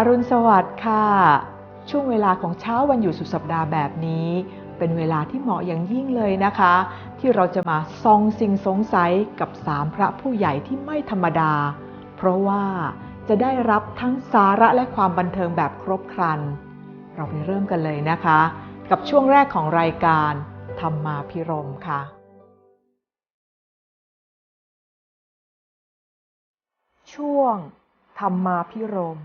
อรุณสวัสดิ์ค่ะ ช่วงเวลาของเช้าวันหยุดสุดสัปดาห์แบบนี้ เป็นเวลาที่เหมาะอย่างยิ่งเลยนะคะ ที่เราจะมาซองสิ่งสงสัยกับสามพระผู้ใหญ่ที่ไม่ธรรมดา เพราะว่าจะได้รับทั้งสาระและความบันเทิงแบบครบครัน เราไปเริ่มกันเลยนะคะ กับช่วงแรกของรายการธรรมาพิรมค่ะ ช่วงธรรมาพิรม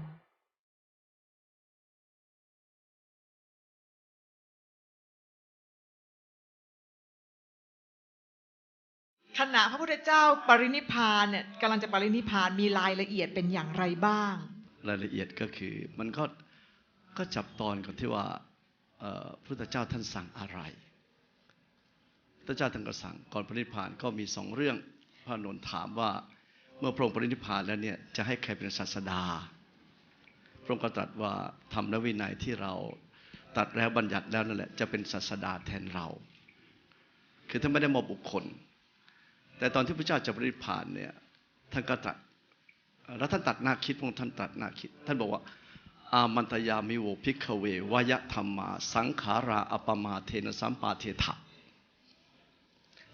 ขณะพระพุทธเจ้าปรินิพพานเนี่ยกำลังจะปรินิพพานมีรายละเอียดเป็นอย่างไรบ้าง รายละเอียดก็คือมันก็ก็จับตอนกันที่ว่าพระพุทธเจ้าท่านสั่งอะไรพระเจ้าท่านก็สั่งก่อนปรินิพพานก็มีสองเรื่อง พระนนท์ถามว่าเมื่อพระองค์ปรินิพพานแล้วเนี่ยจะให้ใครเป็นศาสดา พระองค์ก็ตรัสว่าธรรมและวินัยที่เราตัดแล้วบัญญัติแล้วนั่นแหละจะเป็นศาสดาแทนเรา คือท่านไม่ได้มอบบุคคล แต่ตอนที่พระเจ้าจะปรินิพานเนี่ยท่านก็ตรัสแล้วท่านตัดหน้าคิดพระองค์ท่านตัดหน้าคิด ท่านบอกว่า อามันตยามิโวพิกเววยธรรมา สังขาราอปมาเทนสัมปาเทถะ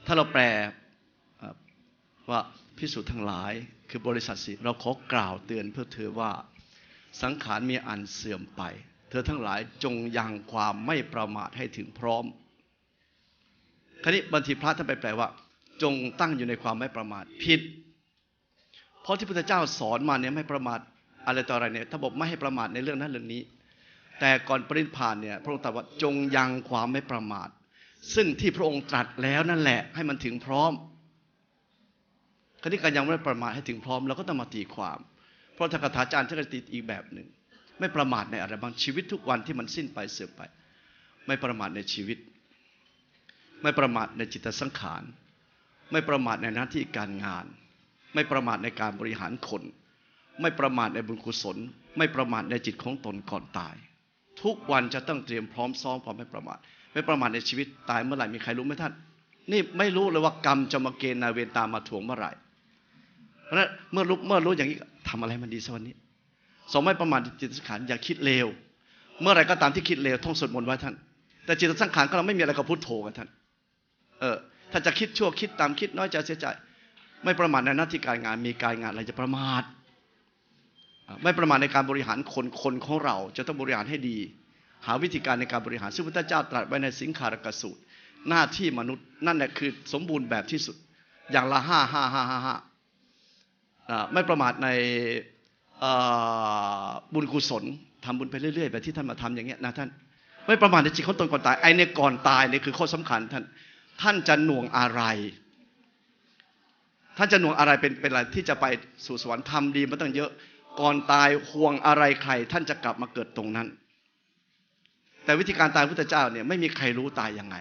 ถ้าเราแปลว่าพิสูจน์ทั้งหลาย คือบริษัทสิเราขอกล่าวเตือนเพื่อเธอว่า สังขารมีอันเสื่อมไป เธอทั้งหลายจงยังความไม่ประมาทให้ถึงพร้อม คราวนี้บางทีพระท่านไปแปลว่า จงตั้งอยู่ในความไม่ประมาทผิด เพราะที่พระเจ้าสอนมาเนี่ยไม่ประมาทอะไรต่ออะไรเนี่ยถ้าบอกไม่ให้ประมาทในเรื่องนั้นเรื่องนี้ แต่ก่อนปรินิพพานเนี่ยพระองค์ตรัสว่าจงยังความไม่ประมาท ซึ่งที่พระองค์ตรัสแล้วนั่นแหละ ให้มันถึงพร้อมคราวนี้การยังไม่ประมาทให้ถึงพร้อมเราก็ต้องมาตีความ เพราะทางคาถาจารย์ท่านก็ตีอีกแบบหนึ่งไม่ประมาทในอะไรบางชีวิตทุกวันที่มันสิ้นไปเสื่อมไป ไม่ประมาทในชีวิต ไม่ประมาทในจิตสังขาร ไม่ประมาทในหน้าที่การงาน ไม่ประมาทในการบริหารคน ไม่ประมาทในบุญกุศล ไม่ประมาทในจิตของตนก่อนตาย ทุกวันจะต้องเตรียมพร้อมซ้อมความไม่ประมาท ไม่ประมาทในชีวิตตายเมื่อไหร่มีใครรู้ไหมท่าน นี่ไม่รู้เลยว่ากรรมจะมาเกณฑ์นาเวรตามมาถ่วงเมื่อไหร่ เพราะฉะนั้นเมื่อรู้เมื่อรู้อย่างนี้ทำอะไรมันดีสักวันนี้สองไม่ประมาทจิตสังขารอย่าคิดเลว เมื่อไหรก็ตามที่คิดเลวท่องสวดมนต์ไว้ท่าน แต่จิตสังขารก็เราไม่มีอะไรกับพุทโธกันท่าน เออ ถ้าจะคิดชั่วคิดตามคิดน้อยใจเสียใจ ไม่ประมาทในหน้าที่การงานมีการงานอะไรจะประมาท ไม่ประมาทในการบริหารคนคนของเราจะต้องบริหารให้ดี หาวิธีการในการบริหารซึ่งพระเจ้าตรัสไว้ในสิงคารกสูตร หน้าที่มนุษย์นั่นแหละคือสมบูรณ์แบบที่สุด อย่างละห้าห้าห้าห้าห้าไม่ประมาทในบุญกุศลทำบุญไปเรื่อยๆแบบที่ท่านมาทำอย่างเงี้ยนะท่านไม่ประมาทในจิตของตนก่อนตายไอ้เนี่ยก่อนตายเนี่ยคือข้อสำคัญท่าน ท่านจะหน่วงอะไร ท่านจะหน่วงอะไรเป็นเป็นอะไรที่จะไปสู่สวรรค์ทำดีมาตั้งเยอะ ก่อนตายห่วงอะไรใคร ท่านจะกลับมาเกิดตรงนั้น แต่วิธีการตายพุทธเจ้าเนี่ยไม่มีใครรู้ตายยังไง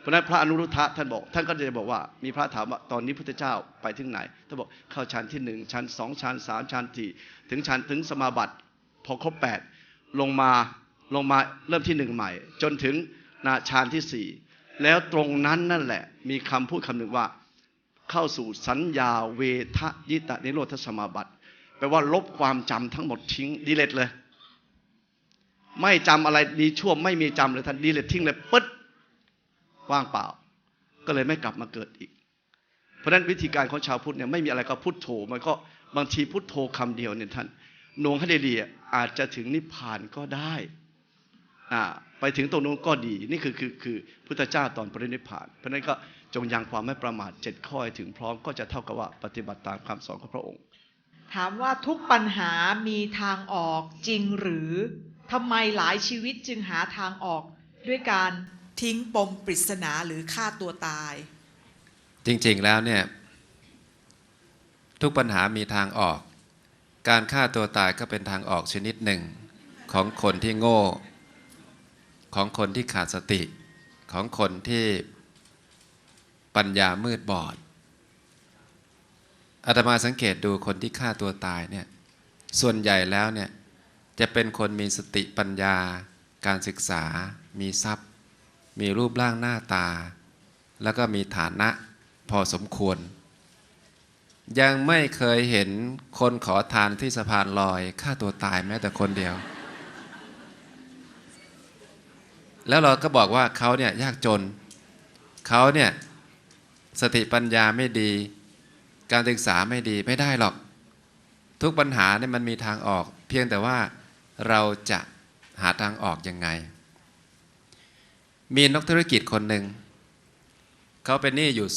เพราะนั้นพระอนุรุทธะท่านบอก ท่านก็จะบอกว่า มีพระถามว่าตอนนี้พุทธเจ้าไปถึงไหนท่านบอกเข้าชั้นที่หนึ่งชั้นสองชั้นสามชั้นสี่ถึงชั้นถึงสมาบัติพอครบแปดลงมาลงมาเริ่มที่หนึ่งใหม่ จนถึงนาชานที่สี่ แล้วตรงนั้นนั่นแหละ มีคำพูดคำหนึ่งว่า เข้าสู่สัญญาเวทยิตะนิโรธสมาบัติแปลว่าลบความจำทั้งหมดทิ้งดีเลตเลย ไม่จำอะไรดีชั่วไม่มีจำเลยท่านดีเลตทิ้งเลยปึ๊ดว่างเปล่า ก็เลยไม่กลับมาเกิดอีก เพราะนั้นวิธีการของชาวพุทธเนี่ยไม่มีอะไรก็พุทโธมันก็บางทีพุทโธคำเดียวเนี่ยท่านหนวงให้ดีๆอาจจะถึงนิพพานก็ได้ ไปถึงตรงนู้นก็ดีนี่คือคือคือพุทธเจ้าตอนปรินิพพาน เพราะฉะนั้นก็จงยังความไม่ประมาทเจ็ดข้อให้ถึงพร้อมก็จะเท่ากับว่าปฏิบัติตามคำสอนของพระองค์ ถามว่าทุกปัญหามีทางออกจริงหรือทำไมหลายชีวิตจึงหาทางออกด้วยการทิ้งปมปริศนาหรือฆ่าตัวตาย จริงๆแล้วเนี่ยทุกปัญหามีทางออก การฆ่าตัวตายก็เป็นทางออกชนิดหนึ่ง ของคนที่โง่ ของคนที่ขาดสติของคนที่ปัญญามืดบอดอาตมาสังเกตดูคนที่ฆ่าตัวตายเนี่ยส่วนใหญ่แล้วเนี่ยจะเป็นคนมีสติปัญญา การศึกษา มีทรัพย์ มีรูปร่างหน้าตา แล้วก็มีฐานะพอสมควร ยังไม่เคยเห็นคนขอทานที่สะพานลอยฆ่าตัวตายแม้แต่คนเดียว แล้วเราก็บอกว่าเขาเนี่ยยากจนเขาเนี่ยสติปัญญาไม่ดี การศึกษาไม่ดีไม่ได้หรอก ทุกปัญหาเนี่ยมันมีทางออก เพียงแต่ว่าเราจะหาทางออกยังไง มีนักธุรกิจคนหนึ่งเขาเป็นหนี้อยู่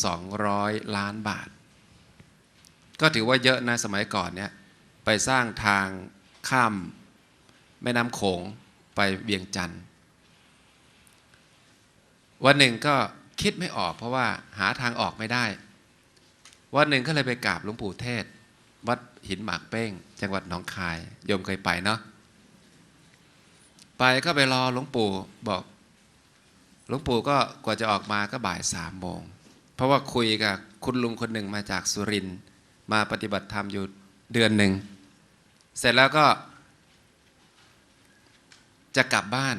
200 ล้านบาท ก็ถือว่าเยอะนะสมัยก่อนเนี่ยไปสร้างทางข้ามแม่น้ำโขงไปเวียงจันทร์ วันหนึ่งก็คิดไม่ออกเพราะว่าหาทางออกไม่ได้ วันหนึ่งก็เลยไปกราบหลวงปู่เทศ วัดหินหมากเป้ง จังหวัดหนองคายโยมเคยไปเนาะไปก็ไปรอหลวงปู่บอกหลวงปู่ก็กว่าจะออกมาก็บ่ายสามโมงเพราะว่าคุยกับคุณลุงคนหนึ่งมาจากสุรินมาปฏิบัติธรรมอยู่เดือนหนึ่ง เสร็จแล้วก็จะกลับบ้าน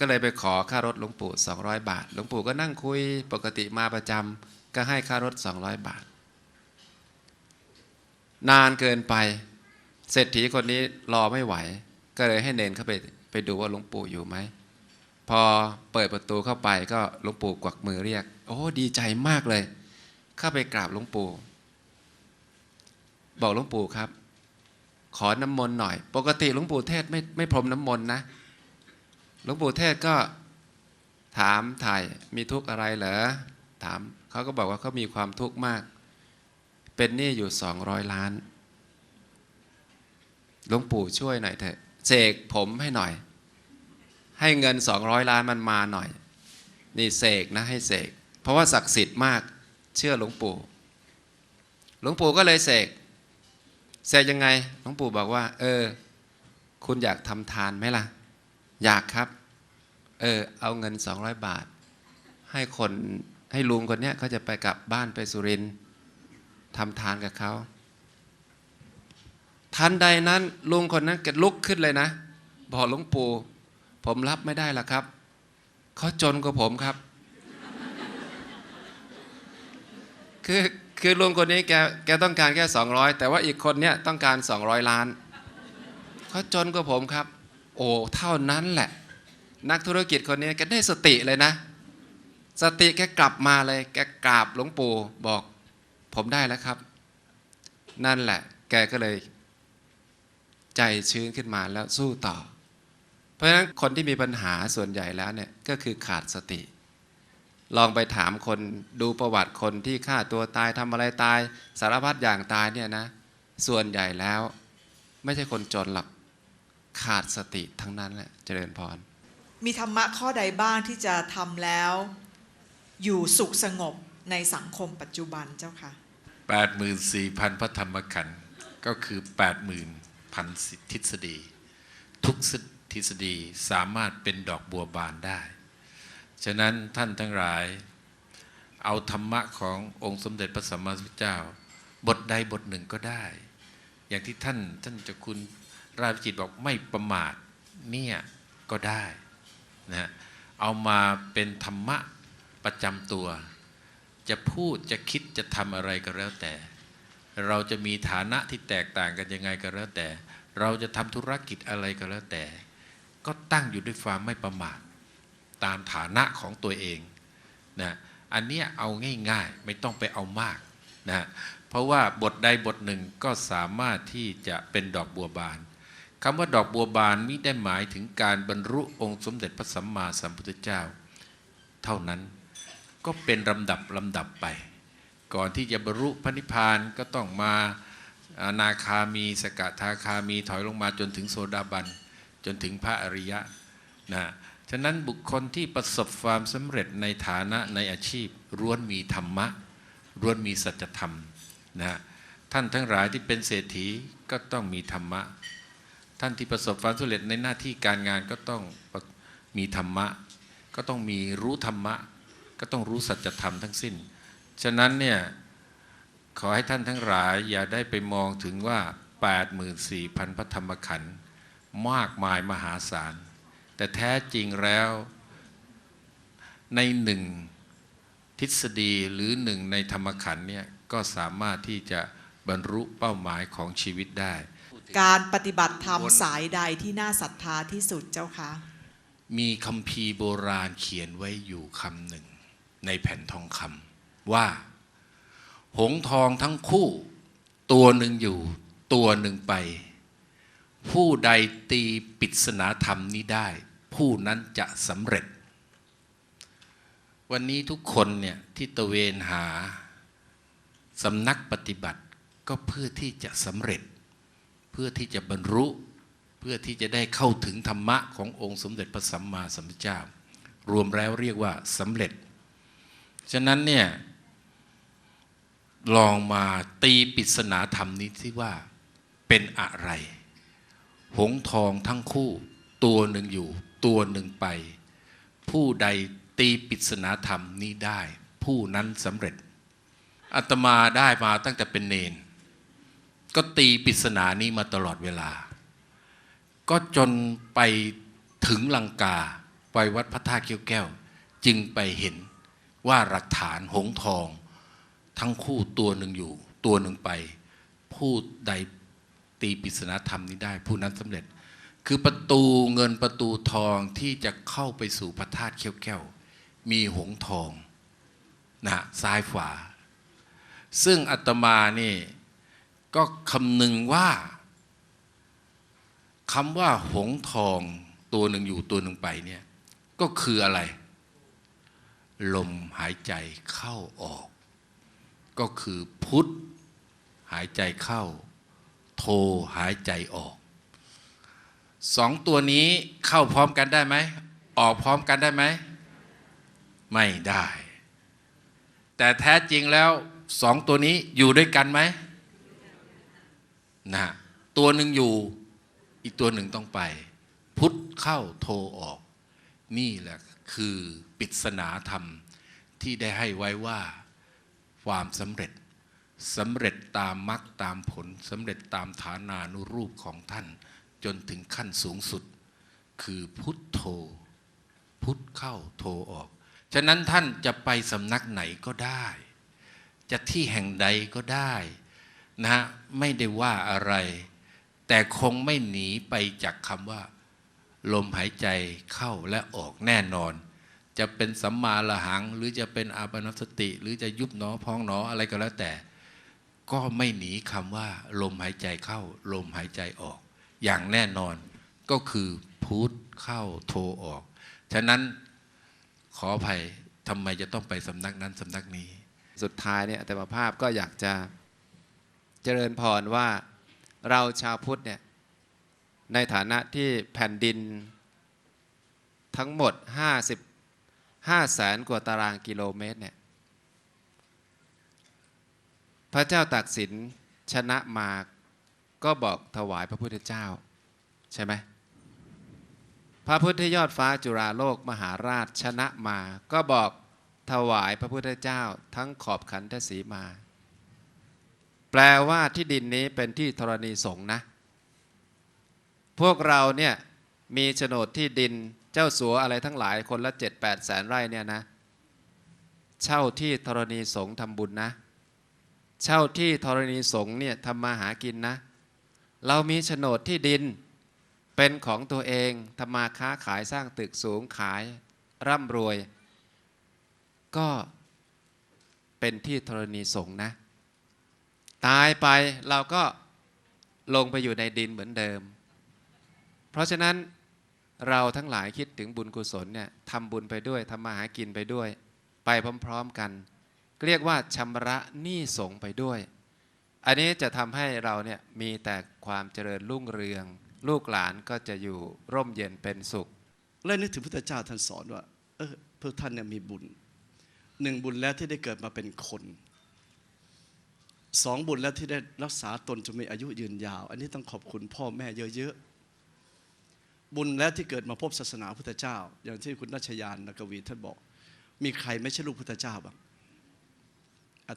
ก็เลยไปขอค่ารถหลวงปู่ 200 บาท หลวงปู่ก็นั่งคุยปกติมาประจำก็ให้ค่ารถ 200 บาท นานเกินไป เศรษฐีคนนี้รอไม่ไหว ก็เลยให้เนนเข้าไปไปดูว่าหลวงปู่อยู่ไหม พอเปิดประตูเข้าไปก็หลวงปู่กวักมือเรียก โอ้ดีใจมากเลย เข้าไปกราบหลวงปู่ บอกหลวงปู่ครับ ขอน้ำมนต์หน่อย ปกติหลวงปู่เทศไม่ไม่พรมน้ำมนต์นะ หลวงปู่เทศก็ถามถ่ายมีทุกข์อะไรเหรอถามเขาก็บอกว่าเขามีความทุกข์มาก เป็นหนี้อยู่สองร้อยล้านหลวงปู่ช่วยหน่อยเถอะเสกผมให้หน่อย ให้เงิน 200 ล้านมันมาหน่อย นี่เสกนะให้เสกเพราะว่าศักดิ์สิทธิ์มากเชื่อหลวงปู่ หลวงปู่ก็เลยเสกเสกยังไงหลวงปู่บอกว่า เออ คุณอยากทำทานไหมล่ะ อยากครับ เออ เอาเงิน 200 บาท ให้คนให้ลุงคนเนี้ยเขาจะไปกลับบ้านไปสุรินทำทานกับเขาทันใดนั้นลุงคนนั้นก็ลุกขึ้นเลยนะบอกหลวงปู่ ผมรับไม่ได้ละครับเขาจนกว่าผมครับ คือคือลุงคนนี้แกแกต้องการแค่ 200 แต่ว่าอีกคนเนี้ยต้องการ 200 ล้านเขาจนกว่าผมครับ โอ้เท่านั้นแหละ นักธุรกิจคนนี้แกได้สติเลยนะ สติแกกลับมาเลย แกกราบหลวงปู่บอก ผมได้แล้วครับ นั่นแหละ แกก็เลย ใจชื้นขึ้นมาแล้วสู้ต่อ เพราะฉะนั้นคนที่มีปัญหาส่วนใหญ่แล้วเนี่ยก็คือขาดสติ ลองไปถามคนดูประวัติคนที่ฆ่าตัวตายทำอะไรตาย สารพัดอย่างตายเนี่ยนะ ส่วนใหญ่แล้ว ไม่ใช่คนจนหรอก ขาดสติทั้งนั้นแหละเจริญพร มีธรรมะข้อใดบ้างที่จะทำแล้ว อยู่สุขสงบในสังคมปัจจุบันเจ้าค่ะ84,000 พระธรรมขันธ์ก็คือ 80,000ทฤษฎี ทุกทฤษฎีสามารถเป็นดอกบัวบานได้ ฉะนั้นท่านทั้งหลาย เอาธรรมะขององค์สมเด็จพระสัมมาสัมพุทธเจ้า บทใดบทหนึ่งก็ได้ อย่างที่ท่านท่านเจะคุณ ราชจิตบอกไม่ประมาทเนี่ยก็ได้นะเอามาเป็นธรรมะประจำตัว จะพูดจะคิดจะทำอะไรก็แล้วแต่ เราจะมีฐานะที่แตกต่างกันยังไงก็แล้วแต่ เราจะทำธุรกิจอะไรก็แล้วแต่ ก็ตั้งอยู่ด้วยความไม่ประมาทตามฐานะของตัวเองนะอันนี้เอาง่ายๆ ไม่ต้องไปเอามากนะเพราะว่าบทใดบทหนึ่งก็สามารถที่จะเป็นดอกบัวบาน คำว่าดอกบัวบานมิได้หมายถึงการบรรลุองค์สมเด็จพระสัมมาสัมพุทธเจ้า เท่านั้นก็เป็นลำดับลำดับไป ก่อนที่จะบรรลุพระนิพพานก็ต้องมาอนาคามีสกทาคามีถอยลงมาจนถึงโสดาบัน จนถึงพระอริยะนะฉะนั้นบุคคลที่ประสบความสำเร็จในฐานะในอาชีพล้วนมีธรรมะล้วนมีสัจธรรมนะท่านทั้งหลายที่เป็นเศรษฐีก็ต้องมีธรรมะ ท่านที่ประสบความสำเร็จในหน้าที่การงานก็ต้องมีธรรมะ ก็ต้องมีรู้ธรรมะ ก็ต้องรู้สัจธรรมทั้งสิ้น ฉะนั้นเนี่ยขอให้ท่านทั้งหลายอย่าได้ไปมองถึงว่า 84,000 พระธรรมขันธ์มากมายมหาศาล แต่แท้จริงแล้วในหนึ่งทฤษฎีหรือหนึ่งในธรรมขันธ์เนี่ยก็สามารถที่จะบรรลุเป้าหมายของชีวิตได้ การปฏิบัติธรรมสายใดที่น่าศรัทธาที่สุดเจ้าคะมีคำพีร์โบราณเขียนไว้อยู่คำหนึ่ง ในแผ่นทองคำว่า หงส์ทองทั้งคู่ ตัวหนึ่งอยู่ ตัวหนึ่งไป ผู้ใดตีปริศนาธรรมนี้ได้ ผู้นั้นจะสำเร็จ วันนี้ทุกคนเนี่ยที่ตระเวนหาสำนักปฏิบัติก็เพื่อที่จะสำเร็จ เพื่อที่จะบรรลุเพื่อที่จะได้เข้าถึงธรรมะขององค์สมเด็จพระสัมมาสัมพุทธเจ้า รวมแล้วเรียกว่าสำเร็จ ฉะนั้นเนี่ยลองมาตีปริศนาธรรมนี้ที่ว่าเป็นอะไร หงทองทั้งคู่ ตัวหนึ่งอยู่ ตัวหนึ่งไป ผู้ใดตีปริศนาธรรมนี้ได้ ผู้นั้นสำเร็จอาตมาได้มาตั้งแต่เป็นเนน ก็ตีปริศนานี้มาตลอดเวลา ก็จนไปถึงลังกาไปวัดพระธาตุเกี้ยวแก้ว จึงไปเห็นว่าหลักฐานหงทอง ทั้งคู่ตัวหนึ่งอยู่ ตัวหนึ่งไป ผู้ใดตีปริศนาธรรมนี้ได้ ผู้นั้นสำเร็จ คือประตูเงินประตูทองที่จะเข้าไปสู่พระธาตุเขี้ยวแก้ว มีหงทองนะซ้ายขวาซึ่งอาตมานี่ ก็คำนึงว่าคำว่าหงส์ทองตัวหนึ่งอยู่ตัวหนึ่งไปเนี่ยก็คืออะไร ลมหายใจเข้าออก ก็คือพุทธหายใจเข้า โทหายใจออกสองตัวนี้เข้าพร้อมกันได้ไหม ออกพร้อมกันได้ไหม ไม่ได้ แต่แท้จริงแล้วสองตัวนี้อยู่ด้วยกันไหม นะตัวหนึ่งอยู่อีกตัวหนึ่งต้องไป พุทธเข้าโทออก นี่แหละคือปริศนาธรรมที่ได้ให้ไว้ว่า ความสำเร็จสำเร็จตามมรรคตามผลสำเร็จตามฐานานุรูปของท่าน จนถึงขั้นสูงสุด คือพุทโธ พุทเข้าโทออก ฉะนั้นท่านจะไปสำนักไหนก็ได้ จะที่แห่งใดก็ได้ นะฮะไม่ได้ว่าอะไร แต่คงไม่หนีไปจากคำว่า ลมหายใจเข้าและออกแน่นอน จะเป็นสัมมาละหัง หรือจะเป็นอาปานสติ หรือจะยุบหนอพองหนออะไรก็แล้วแต่ ก็ไม่หนีคำว่า ลมหายใจเข้า ลมหายใจออก อย่างแน่นอนก็คือพุทเข้าโทออก ฉะนั้นขออภัยทำไมจะต้องไปสำนักนั้นสำนักนี้ สุดท้ายเนี่ยอาตมาภาพก็อยากจะ เจริญพรว่าเราชาวพุทธเนี่ยในฐานะที่แผ่นดินทั้งหมด 50 5แสนกว่าตารางกิโลเมตรเนี่ยพระเจ้าตากสินชนะมาก็บอกถวายพระพุทธเจ้า ใช่ไหมพระพุทธยอดฟ้าจุฬาโลกมหาราชชนะมา ก็บอกถวายพระพุทธเจ้าทั้งขอบขันธสีมา แปลว่าที่ดินนี้เป็นที่ธรณีสงนะ พวกเราเนี่ยมีโฉนดที่ดินเจ้าสัวอะไรทั้งหลายคนละ7 8แสนไร่เนี่ยนะ เช่าที่ธรณีสงทำบุญนะ เช่าที่ธรณีสงเนี่ยทำมาหากินนะ เรามีโฉนดที่ดินเป็นของตัวเองทำมาค้าขายสร้างตึกสูงขายร่ำรวย ก็เป็นที่ธรณีสงนะ ตายไปเราก็ลงไปอยู่ในดินเหมือนเดิม เพราะฉะนั้นเราทั้งหลายคิดถึงบุญกุศลเนี่ยทำบุญไปด้วยทำมาหากินไปด้วย ไปพร้อมๆกัน เรียกว่าชำระหนี้สงไปด้วย อันนี้จะทำให้เราเนี่ยมีแต่ความเจริญรุ่งเรือง ลูกหลานก็จะอยู่ร่มเย็นเป็นสุข และนึกถึงพุทธเจ้าท่านสอนว่าเออพวกท่านเนี่ยมีบุญหนึ่งบุญแล้วที่ได้เกิดมาเป็นคน สองบุญแล้วที่ได้รักษาตนจนมีอายุยืนยาว อันนี้ต้องขอบคุณพ่อแม่เยอะๆ บุญแล้วที่เกิดมาพบศาสนาพุทธเจ้า อย่างที่คุณนัชยานนกวีท่านบอก มีใครไม่ใช่ลูกพุทธเจ้าบ้าง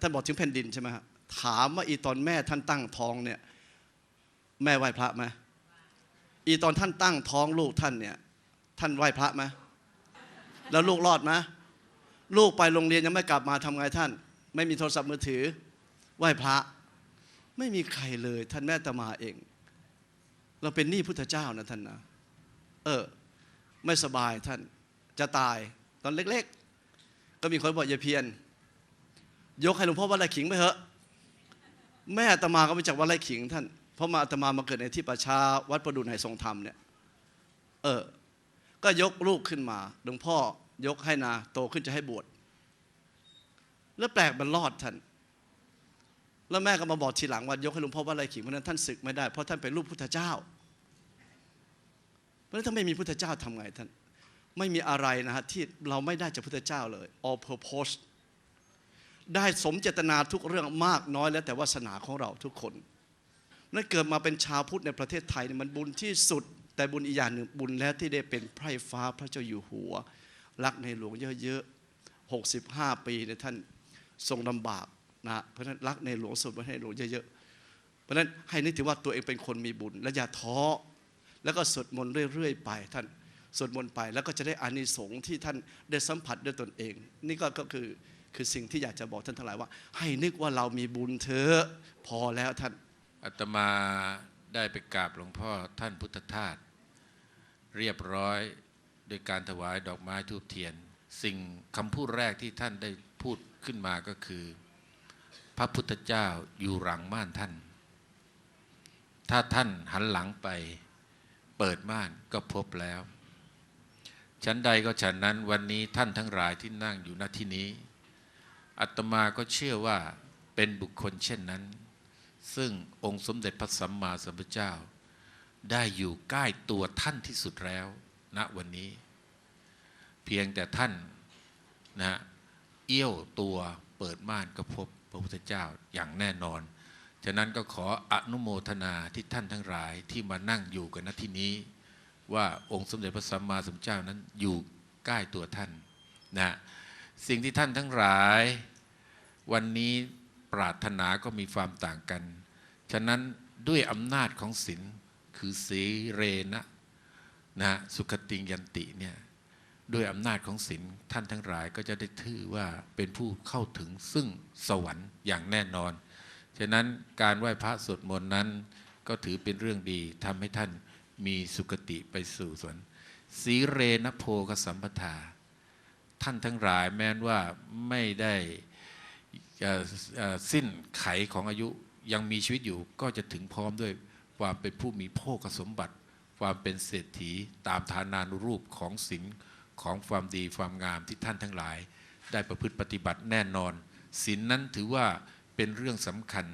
ท่านบอกถึงแผ่นดินใช่ไหมฮะถามว่าอีตอนแม่ท่านตั้งท้องเนี่ยแม่ไหว้พระไหมอีตอนท่านตั้งท้องลูกท่านเนี่ยท่านไหว้พระไหมแล้วลูกรอดไหมลูกไปโรงเรียนยังไม่กลับมาทำไงท่าน ไม่มีโทรศัพท์มือถือ ไหว้พระ ไม่มีใครเลยท่านแม่ตมาเอง เราเป็นหนี้พุทธเจ้านะท่านนะเออ ไม่สบายท่านจะตายตอนเล็ก ๆ ก็มีคนบอกอย่าเพียน ยกให้หลวงพ่อวัดไร่ขิงไปเถอะแม่อาตมาก็มาจากวัดไร่ขิงท่านเพราะมาอาตมามาเกิดในที่ประชาวัดประดูไหทรงธรรมเนี่ยเออ ก็ยกลูกขึ้นมาหลวงพ่อยกให้นาโตขึ้นจะให้บวชแล้วแปลกมันรอดท่าน แล้วแม่ก็มาบอกทีหลังว่ายกให้หลวงพ่อว่าอะไรขิงเพราะนั้นท่านศึกไม่ได้เพราะท่านเป็นลูกพุทธเจ้า เพราะฉะนั้นถ้าไม่มีพุทธเจ้าทำไงท่านไม่มีอะไรนะฮะที่เราไม่ได้จากพุทธเจ้าเลย all purpose ได้สมเจตนาทุกเรื่องมากน้อยแล้วแต่วาสนาของเราทุกคนนั่นเกิดมาเป็นชาวพุทธในประเทศไทยเนี่ยมันบุญที่สุด แต่บุญอีกอย่างหนึ่งบุญแล้วที่ได้เป็นไพร่ฟ้าพระเจ้าอยู่หัว รักในหลวงเยอะๆ65 ปีเนี่ยท่านทรงลำบาก นะเพราะฉะนั้นรักในหลวงสุดไว้ให้หลวงเยอะๆเพราะฉะนั้นให้นึกถึงว่าตัวเองเป็นคนมีบุญ และอย่าท้อแล้วก็สวดมนต์เรื่อยๆไปท่านสวดมนต์ไปแล้วก็จะได้อานิสงส์ที่ท่านได้สัมผัสด้วยตนเอง นี่ก็ก็คือคือสิ่งที่อยากจะบอกท่านทั้งหลายว่า ให้นึกว่าเรามีบุญเถอะพอแล้วท่านอาตมาได้ไปกราบหลวงพ่อท่านพุทธทาสเรียบร้อยโดยการถวายดอกไม้ทูบเทียน สิ่งคำพูดแรกที่ท่านได้พูดขึ้นมาก็คือ พระพุทธเจ้าอยู่หลังม่านท่าน ถ้าท่านหันหลังไป เปิดม่านก็พบแล้วชั้นใดก็ฉันนั้นวันนี้ท่านทั้งหลายที่นั่งอยู่ณที่นี้อาตมาก็เชื่อว่าเป็นบุคคลเช่นนั้น ซึ่งองค์สมเด็จพระสัมมาสัมพุทธเจ้า ได้อยู่ใกล้ตัวท่านที่สุดแล้วณวันนี้ เพียงแต่ท่านนะเอี้ยวตัวเปิดม่านก็พบ ระพุทธเจ้าอย่างแน่นอน ฉะนั้นก็ขออนุโมทนาที่ท่านทั้งหลายที่มานั่งอยู่กันณที่นี้ ว่าองค์สมเด็จพระสัมมาสัมพุทธเจ้านั้นอยู่ใกล้ตัวท่านนะสิ่งที่ท่านทั้งหลาย วันนี้ปรารถนาก็มีความต่างกัน ฉะนั้นด้วยอำนาจของศีลคือสีเรนะนะสุขติงยันติเนี่ย ด้วยอำนาจของศีลท่านทั้งหลายก็จะได้ถือว่าเป็นผู้เข้าถึงซึ่งสวรรค์อย่างแน่นอน ฉะนั้นการไหว้พระสวดมนต์นั้น ก็ถือเป็นเรื่องดีทำให้ท่านมีสุคติไปสู่สวรรค์สีเรนโพกสัมปทา ท่านทั้งหลายแม้นว่าไม่ได้สิ้นไขของอายุยังมีชีวิตอยู่ก็จะถึงพร้อมด้วยความเป็นผู้มีโภคสมบัติ ความเป็นเศรษฐีตามฐานานุรูปของศีล ของความดีความงามที่ท่านทั้งหลาย ได้ประพฤติปฏิบัติแน่นอนศีลนนั้นถือว่าเป็นเรื่องสำคัญ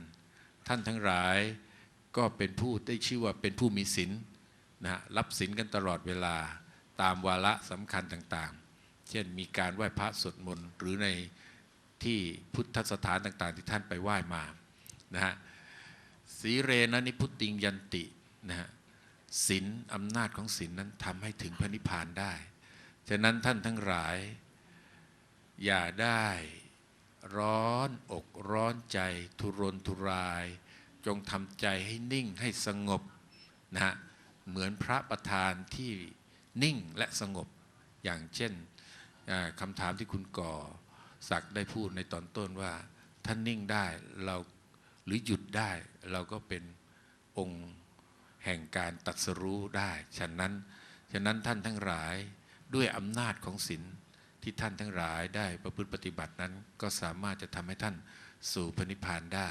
ท่านทั้งหลายก็เป็นผู้ได้ชื่อว่าเป็นผู้มีศีลนะฮะรับศีลกันตลอดเวลาตามวาระสำคัญต่างๆ เช่นมีการไหว้พระสวดมนต์หรือในที่พุทธสถานต่างๆ ที่ท่านไปไหว้มานะฮะสีเรนะนิพุตติงยันตินะฮะศีลอำนาจของศีลนั้นทำให้ถึงพระนิพพานได้ ฉะนั้นท่านทั้งหลาย อย่าได้ร้อนอกร้อนใจ ทุรนทุราย จงทำใจให้นิ่งให้สงบนะฮะเหมือนพระประธานที่นิ่งและสงบอย่างเช่นคำถามที่คุณก่อศักได้พูดในตอนต้นว่าท่านนิ่งได้เราหรือหยุดได้ เราก็เป็นองค์แห่งการตัดสรู้ได้ ฉะนั้น ฉะนั้นท่านทั้งหลาย ด้วยอำนาจของศีลที่ท่านทั้งหลายได้ประพฤติปฏิบัตินั้น ก็สามารถจะทำให้ท่านสู่พระนิพพานได้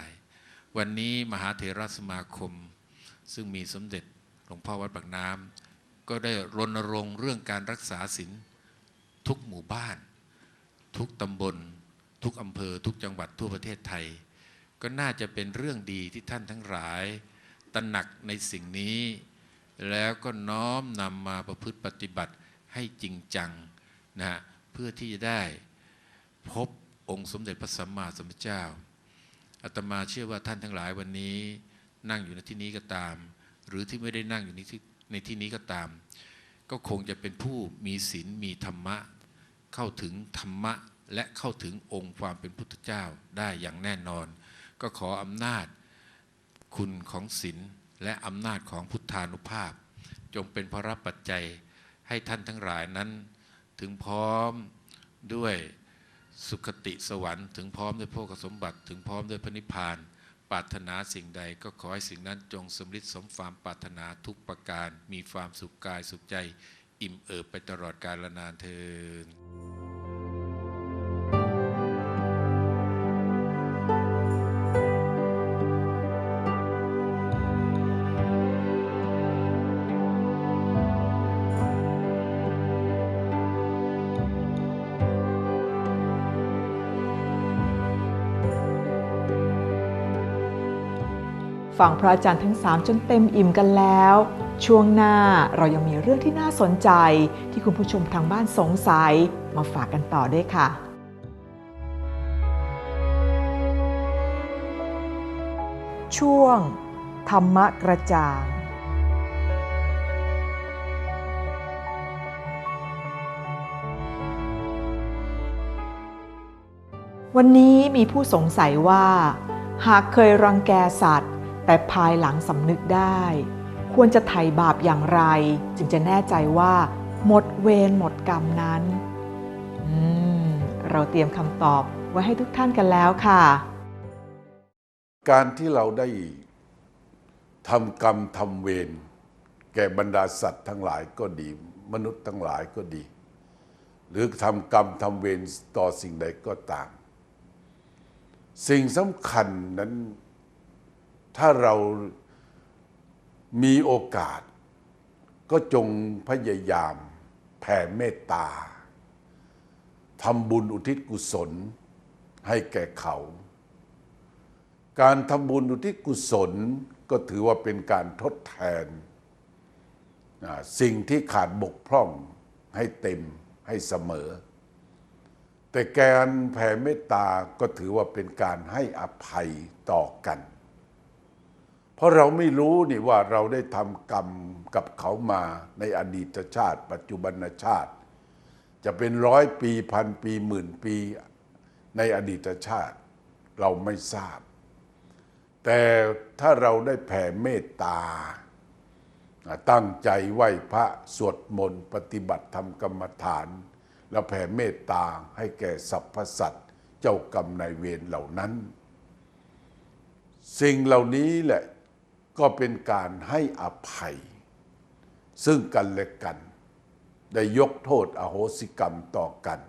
วันนี้มหาเถรสมาคม ซึ่งมีสมเด็จหลวงพ่อวัดปากน้ำก็ได้รณรงค์เรื่องการรักษาศีลทุกหมู่บ้าน ทุกตำบล ทุกอำเภอ ทุกจังหวัดทั่วประเทศไทย ก็น่าจะเป็นเรื่องดีที่ท่านทั้งหลายตระหนักในสิ่งนี้ แล้วก็น้อมนำมาประพฤติปฏิบัติ ให้จริงจังนะฮะเพื่อที่จะได้พบองค์สมเด็จพระสัมมาสัมพุทธเจ้าอาตมาเชื่อว่าท่านทั้งหลายวันนี้ นั่งอยู่ในที่นี้ก็ตาม หรือที่ไม่ได้นั่งอยู่ในที่ในที่นี้ก็ตาม ก็คงจะเป็นผู้มีศีลมีธรรมะ เข้าถึงธรรมะและเข้าถึงองค์ความเป็นพุทธเจ้าได้อย่างแน่นอน ก็ขออำนาจคุณของศีลและอำนาจของพุทธานุภาพ จงเป็นพระรับปัจจัย ให้ท่านทั้งหลายนั้น ถึงพร้อมด้วยสุขติสวรรค์ ถึงพร้อมด้วยโภคสมบัติ ถึงพร้อมด้วยพระนิพพานปรารถนาสิ่งใดก็ขอให้สิ่งนั้นจงสำลิดสมความปรารถนาทุกประการ มีความสุขกายสุขใจ อิ่มเอิบไปตลอดกาลนานเทอ ฟังพระอาจารย์ทั้งสามจนเต็มอิ่มกันแล้ว ช่วงหน้าเรายังมีเรื่องที่น่าสนใจ ที่คุณผู้ชมทางบ้านสงสัยมาฝากกันต่อด้วยค่ะช่วง ธรรมะกระจ่าง วันนี้มีผู้สงสัยว่า หากเคยรังแกสัตว์ แต่ภายหลังสำนึกได้ ควรจะไถ่บาปอย่างไร จึงจะแน่ใจว่า หมดเวรหมดกรรมนั้น เราเตรียมคำตอบไว้ให้ทุกท่านกันแล้วค่ะ การที่เราได้ทำกรรมทำเวรแก่บรรดาสัตว์ทั้งหลายก็ดี มนุษย์ทั้งหลายก็ดี หรือทำกรรมทำเวรต่อสิ่งใดก็ตาม สิ่งสำคัญนั้น ถ้าเรามีโอกาส ก็จงพยายามแผ่เมตตาทำบุญอุทิศกุศลให้แก่เขา การทำบุญอุทิศกุศลก็ถือว่าเป็นการทดแทน สิ่งที่ขาดบกพร่องให้เต็มให้เสมอ แต่การแผ่เมตตาก็ถือว่าเป็นการให้อภัยต่อกัน เพราะเราไม่รู้นี่ว่าเราได้ทำกรรมกับเขามาในอดีตชาติ ปัจจุบันชาติ จะเป็นร้อยปีพันปีหมื่นปีในอดีตชาติ เราไม่ทราบ แต่ถ้าเราได้แผ่เมตตา ตั้งใจไหว้พระสวดมนต์ปฏิบัติธรรมกรรมฐาน แล้วแผ่เมตตาให้แก่สรรพสัตว์เจ้ากรรมนายเวรเหล่านั้น สิ่งเหล่านี้แหละ ก็เป็นการให้อภัย ซึ่งกันและกัน ได้ยกโทษอโหสิกรรมต่อกัน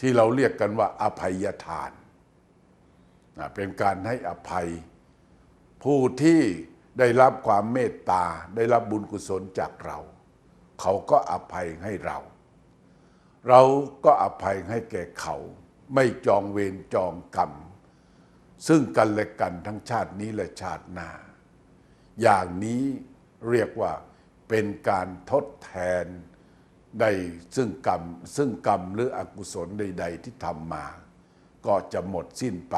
ที่เราเรียกกันว่าอภัยทานนะเป็นการให้อภัย ผู้ที่ได้รับความเมตตาได้รับบุญกุศลจากเรา เขาก็อภัยให้เรา เราก็อภัยให้แก่เขา ไม่จองเวรจองกรรม ซึ่งกันและกันทั้งชาตินี้และชาติหน้า อย่างนี้เรียกว่าเป็นการทดแทนได้ซึ่งกรรมซึ่งกรรมหรืออกุศลใด ๆ ที่ทำมา ก็จะหมดสิ้นไป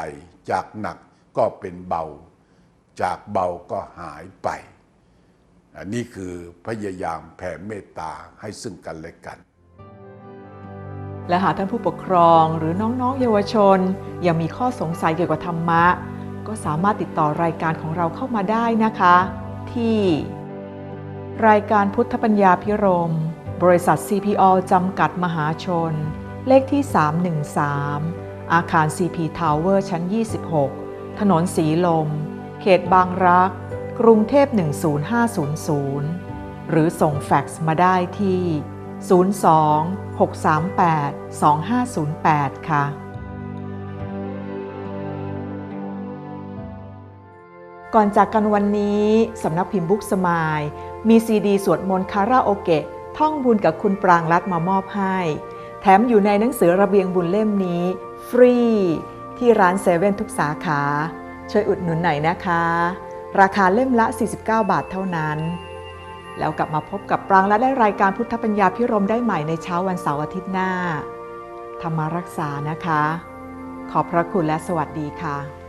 จากหนักก็เป็นเบา จากเบาก็หายไป อันนี้คือพยายามแผ่เมตตาให้ซึ่งกันและกัน และหากท่านผู้ปกครองหรือน้องๆเยาวชน ยังมีข้อสงสัยเกี่ยวกับธรรมะ ก็สามารถติดต่อรายการของเราเข้ามาได้นะคะ ที่ รายการพุทธปัญญาพิรม บริษัท CPO จำกัดมหาชน เลขที่ 313 อาคาร CP Tower ชั้น 26 ถนนสีลม เขตบางรัก กรุงเทพ 10500 หรือส่งแฟกซ์มาได้ที่ 02 638 2508 ค่ะ ก่อนจากกันวันนี้สำนักพิมพ์บุ๊กสมายมีซีดีสวดมนต์คาราโอเกะ ท่องบุญกับคุณปรางรัตน์มามอบให้ แถมอยู่ในหนังสือระเบียงบุญเล่มนี้ ฟรีที่ที่ร้านเซเว่นทุกสาขา ช่วยอุดหนุนหน่อยนะคะ ราคาเล่มละ 49 บาทเท่านั้น แล้วกลับมาพบกับปรางและได้รายการพุทธปัญญาพิรมได้ใหม่ในเช้าวันเสาร์อาทิตย์หน้าธรรมารักษานะคะ ขอบพระคุณและสวัสดีค่ะ